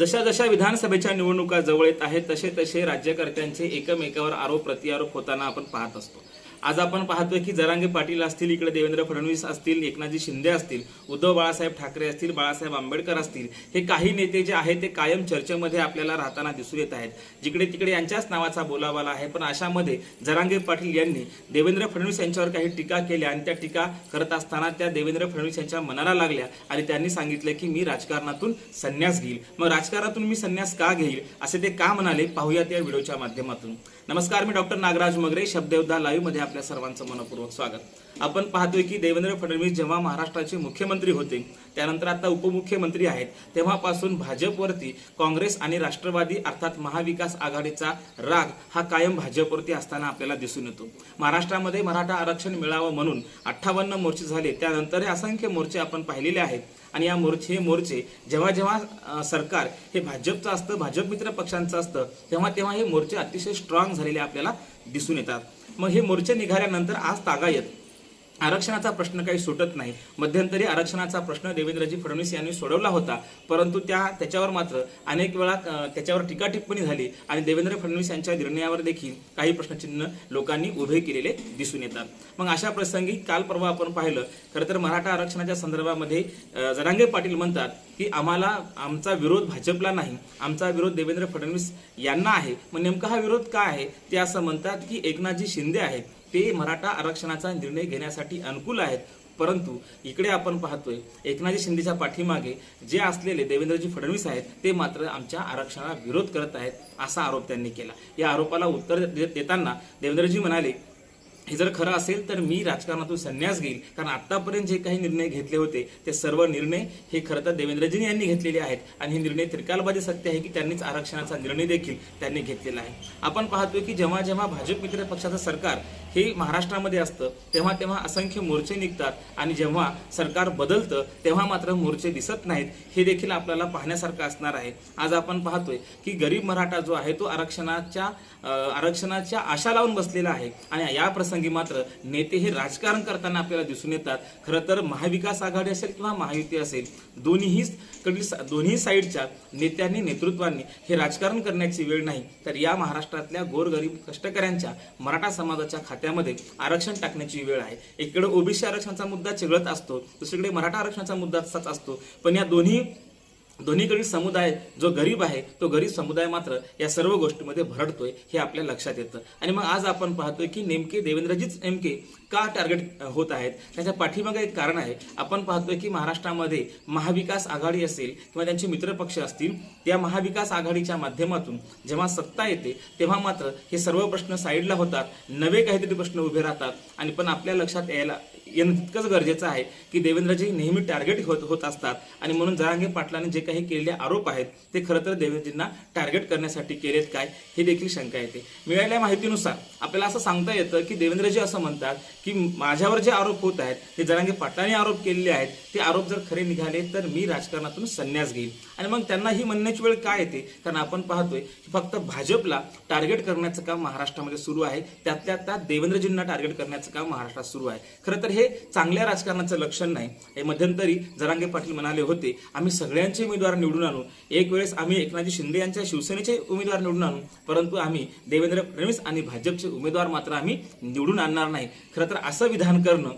जशा जशा विधानसभेच्या निवडणुका जवळ येत आहेत तसे तसे राज्यकर्त्यांचे एकमेकावर आरोप प्रतिआरोप होताना आपण पाहत असतो. आज आपण पाहतोय की जरांगे पाटील असतील इकडे देवेंद्र फडणवीस असतील एकनाथजी शिंदे असतील उद्धव बाळासाहेब ठाकरे असतील बाळासाहेब आंबेडकर असतील हे काही नेते जे आहेत ते कायम चर्चेमध्ये आपल्याला राहताना दिसून येत आहेत. जिकडे तिकडे यांच्याच नावाचा बोलाबाला आहे पण अशामध्ये जरांगे पाटील यांनी देवेंद्र फडणवीस यांच्यावर काही टीका केल्या आणि त्या टीका करत असताना त्या देवेंद्र फडणवीस यांच्या मनाला लागल्या आणि त्यांनी सांगितलं की मी राजकारणातून संन्यास घेईल. मग राजकारणातून मी संन्यास का घेईल असे ते का म्हणाले? पाहूयात या व्हिडिओच्या माध्यमातून. नमस्कार मी डॉक्टर नागराज मगरे शब्दयोद्धा लाईव्हमध्ये आपल्या सर्वांचं मनपूर्वक स्वागत. आपण पाहतोय की देवेंद्र फडणवीस जेव्हा महाराष्ट्राचे मुख्यमंत्री होते त्यानंतर आता उपमुख्यमंत्री आहेत तेव्हापासून भाजपवरती काँग्रेस आणि राष्ट्रवादी अर्थात महाविकास आघाडीचा राग हा कायम भाजपवरती असताना आपल्याला दिसून येतो. महाराष्ट्रामध्ये मराठा आरक्षण मिळावं म्हणून अठ्ठावन्न मोर्चे झाले त्यानंतर हे असंख्य मोर्चे आपण पाहिलेले आहेत. आणि या मोर्चे हे मोर्चे जेव्हा जेव्हा सरकार हे भाजपचं असतं भाजप मित्र पक्षांचं असतं तेव्हा तेव्हा हे मोर्चे अतिशय स्ट्रॉंग झालेले आपल्याला दिसून येतात. मग हे मोर्चे निघाल्यानंतर आज तागायत आरक्षणाचा प्रश्न काही सुटत नाही. मध्यंतरी आरक्षणाचा प्रश्न देवेंद्रजी फडणवीस यांनी सोडवला होता. परंतु त्या त्याच्यावर मात्र अनेक वेळा त्याच्यावर टीका टिप्पणी झाली आणि देवेंद्र फडणवीस यांच्या निर्णयावर देखील काही प्रश्नचिन्ह लोकांनी उभे केलेले दिसून येतात. मग अशा प्रसंगी काल परवा आपण पाहिलं खरं तर मराठा आरक्षणाच्या संदर्भामध्ये जरांगे पाटील म्हणतात की आम्हाला आमचा विरोध भाजपला नाही आमचा विरोध देवेंद्र फडणवीस यांना आहे. मग नेमका हा विरोध का आहे? ते असं म्हणतात की एकनाथजी शिंदे आहेत. ते मराठा आरक्षणाचा निर्णय घेण्यासाठी अनुकूल आहेत. परंतु इकडे आपण पाहतोय एकनाथजी शिंदेच्या पाठीमागे जे असलेले देवेंद्रजी फडणवीस आहेत ते मात्र आमच्या आरक्षणाला विरोध करत आहेत असा आरोप त्यांनी केला. या आरोपाला उत्तर दे- देताना देवेंद्रजी म्हणाले हे जर खरं असेल तर मी राजकारणातून संन्यास घेईल कारण आतापर्यंत जे काही निर्णय घेतले होते ते सर्व निर्णय हे खरं तर देवेंद्रजींनी यांनी घेतलेले आहेत. आणि हे निर्णय त्रिकालबाजी सत्य आहे की त्यांनीच आरक्षणाचा निर्णय देखील त्यांनी घेतलेला आहे. आपण पाहतोय की जेव्हा जेव्हा भाजप मित्र पक्षाचं सरकार हे महाराष्ट्रामध्ये असतं तेव्हा तेव्हा असंख्य मोर्चे निघतात. आणि जेव्हा सरकार बदलतं तेव्हा मात्र मोर्चे दिसत नाहीत. हे देखील आपल्याला पाहण्यासारखं असणार आहे. आज आपण पाहतोय की गरीब मराठा जो आहे तो आरक्षणाच्या आरक्षणाच्या आशा लावून बसलेला आहे. आणि या प्रसंगी मात्र नेते हे राजकारण करताना आपल्याला दिसून येतात. खरं तर महाविकास आघाडी असेल किंवा महायुती असेल दोन्हीही कडील दोन्ही साईडच्या नेत्यांनी नेतृत्वांनी हे राजकारण करण्याची वेळ नाही. तर या महाराष्ट्रातल्या गोरगरीब कष्टकऱ्यांच्या मराठा समाजाच्या खात्यामध्ये आरक्षण टाकण्याची वेळ आहे. एकीकडे ओबीसी आरक्षणाचा मुद्दा चिघळत असतो दुसरीकडे मराठा आरक्षणाचा मुद्दा तसाच असतो. पण या दोन्ही दोन्हीकडील समुदाय जो गरीब आहे तो गरीब समुदाय मात्र या सर्व गोष्टीमध्ये भरडतोय हे आपल्या लक्षात येतं. आणि मग आज आपण पाहतोय की नेमके देवेंद्रजीच नेमके का टार्गेट होत आहेत? त्याच्या पाठीमागे एक कारण आहे. आपण पाहतोय की महाराष्ट्रामध्ये महाविकास आघाडी असेल किंवा त्यांचे मित्रपक्ष असतील त्या महाविकास आघाडीच्या माध्यमातून जेव्हा सत्ता येते तेव्हा मात्र हे सर्व प्रश्न साईडला होतात नवे काहीतरी प्रश्न उभे राहतात. आणि पण आपल्या लक्षात यायला येणं तितकंच गरजेचं आहे की देवेंद्रजी नेहमी टार्गेट होत होत असतात. आणि म्हणून जरांगे पाटलांनी जे काही केलेले आरोप आहेत ते खरं तर देवेंद्रजींना टार्गेट करण्यासाठी केलेत काय हे देखील शंका येते. मिळालेल्या माहितीनुसार आपल्याला असं सांगता येतं की देवेंद्रजी असं म्हणतात की माझ्यावर जे आरोप होत आहेत ते जरांगे पाटलांनी आरोप केलेले आहेत ते आरोप जर खरे निघाले तर मी राजकारणातून संन्यास घेईल आणि मग त्यांना ही म्हणण्याची वेळ काय येते? कारण आपण पाहतोय की फक्त भाजपला टार्गेट करण्याचं काम महाराष्ट्रामध्ये सुरू आहे त्यातल्या त्यात देवेंद्रजींना टार्गेट करण्याचं काम महाराष्ट्रात सुरू आहे. खरं तर हे चांगल्या राजकारणाचं लक्षण नाही. हे मध्यंतरी जरांगे पाटील म्हणाले होते आम्ही सगळ्यांचे उमेदवार निवडून आणू एक वेळेस आम्ही एकनाथजी शिंदे यांच्या शिवसेनेचे उमेदवार निवडून आणू परंतु आम्ही देवेंद्र फडणवीस आणि भाजपचे उमेदवार मात्र आम्ही निवडून आणणार नाही. खरं तर असं विधान करणं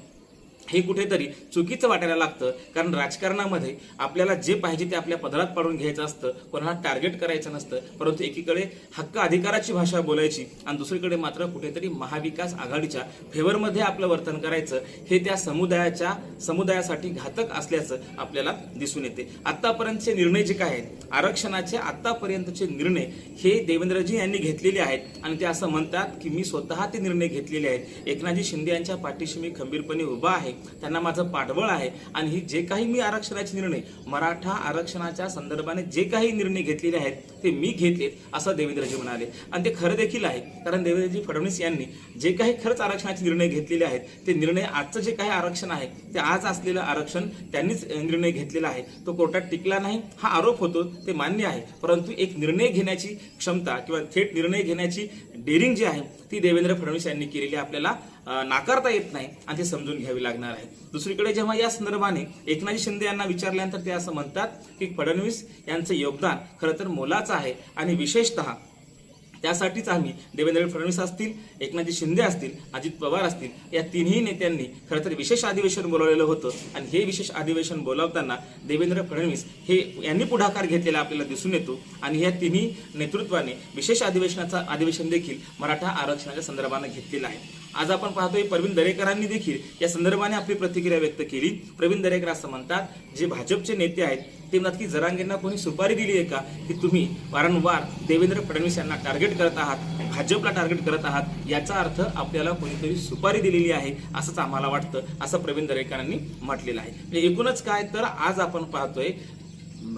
हे कुठेतरी चुकीचं वाटायला लागतं. कारण राजकारणामध्ये आपल्याला जे पाहिजे ते आपल्या पदरात पाडून घ्यायचं असतं. कोणाला टार्गेट करायचं नसतं. परंतु एकीकडे हक्क अधिकाराची भाषा बोलायची आणि दुसरीकडे मात्र कुठेतरी महाविकास आघाडीच्या फेवरमध्ये आपलं वर्तन करायचं हे त्या समुदायाच्या समुदायासाठी घातक असल्याचं आपल्याला दिसून येते. आतापर्यंतचे निर्णय जे काय आहेत? आरक्षणाचे आतापर्यंतचे निर्णय हे देवेंद्रजी यांनी घेतलेले आहेत आणि ते असं म्हणतात की मी स्वतः ते निर्णय घेतलेले आहेत. एकनाथजी शिंदे यांच्या पाठीशी मी खंबीरपणे उभा आहे. त्यांना माझं पाठबळ आहे. आणि ही जे काही मी आरक्षणाचे निर्णय मराठा आरक्षणाच्या संदर्भाने जे काही निर्णय घेतलेले आहेत ते मी घेतलेत असं देवेंद्रजी म्हणाले. आणि ते खरं देखील आहे कारण देवेंद्रजी फडणवीस यांनी जे काही खरंच आरक्षणाचे निर्णय घेतलेले आहेत ते निर्णय आजचं जे काही आरक्षण आहे ते आज असलेलं आरक्षण त्यांनीच निर्णय घेतलेला आहे. तो कोर्टात टिकला नाही हा आरोप होतो ते मान्य आहे. परंतु एक निर्णय घेण्याची क्षमता किंवा थेट निर्णय घेण्याची डेअरिंग जी आहे ती देवेंद्र फडणवीस यांनी केलेली आपल्याला नाकारता येत नाही आणि ते समजून घ्यावी लागणार आहे. दुसरीकडे जेव्हा या संदर्भाने एकनाथ शिंदे यांना विचारल्यानंतर ते असं म्हणतात की फडणवीस यांचं योगदान खरं तर मोलाचं आहे आणि विशेषतः त्यासाठीच आम्ही देवेंद्र फडणवीस असतील एकनाथजी शिंदे असतील अजित पवार असतील या तिन्ही नेत्यांनी खरं तर विशेष अधिवेशन बोलावलेलं होतं आणि हे विशेष अधिवेशन बोलावताना देवेंद्र फडणवीस हे यांनी पुढाकार घेतलेला आपल्याला दिसून येतो आणि या तिन्ही नेतृत्वाने विशेष अधिवेशनाचा अधिवेशन देखील मराठा आरक्षणाच्या संदर्भानं घेतलेलं आहे. आज आपण पाहतोय प्रवीण दरेकरांनी देखील या संदर्भाने आपली प्रतिक्रिया व्यक्त केली. प्रवीण दरेकर असं म्हणतात जे भाजपचे नेते आहेत ते म्हणतात की जरांगेंना कोणी सुपारी दिली आहे का? की तुम्ही वारंवार देवेंद्र फडणवीस यांना टार्गेट करत आहात भाजपला टार्गेट करत आहात याचा अर्थ आपल्याला कोणीतरी सुपारी दिलेली आहे असंच आम्हाला वाटतं असं प्रवीण दरेकरांनी म्हटलेलं आहे. म्हणजे एकूणच काय? तर आज आपण पाहतोय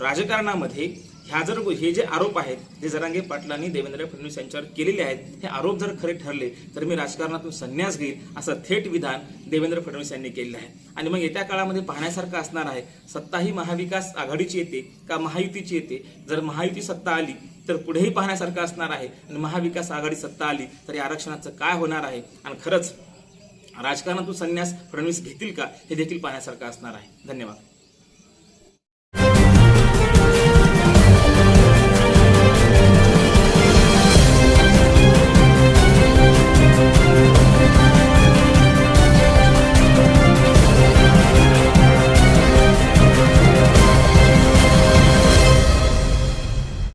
राजकारणामध्ये ह्या जर हे जे आरोप आहेत जे जरांगे पाटलांनी देवेंद्र फडणवीस यांच्यावर केलेले आहेत हे आरोप जर खरे ठरले तर मी राजकारणातून संन्यास घेईल असं थेट विधान देवेंद्र फडणवीस यांनी केलेलं आहे. आणि मग येत्या काळामध्ये पाहण्यासारखं असणार आहे सत्ता ही महाविकास आघाडीची येते का महायुतीची येते? जर महायुती सत्ता आली तर पुढेही पाहण्यासारखं असणार आहे. आणि महाविकास आघाडी सत्ता आली तर या आरक्षणाचं काय होणार आहे? आणि खरंच राजकारणातून संन्यास फडणवीस घेतील का? हे देखील पाहण्यासारखं असणार आहे. धन्यवाद.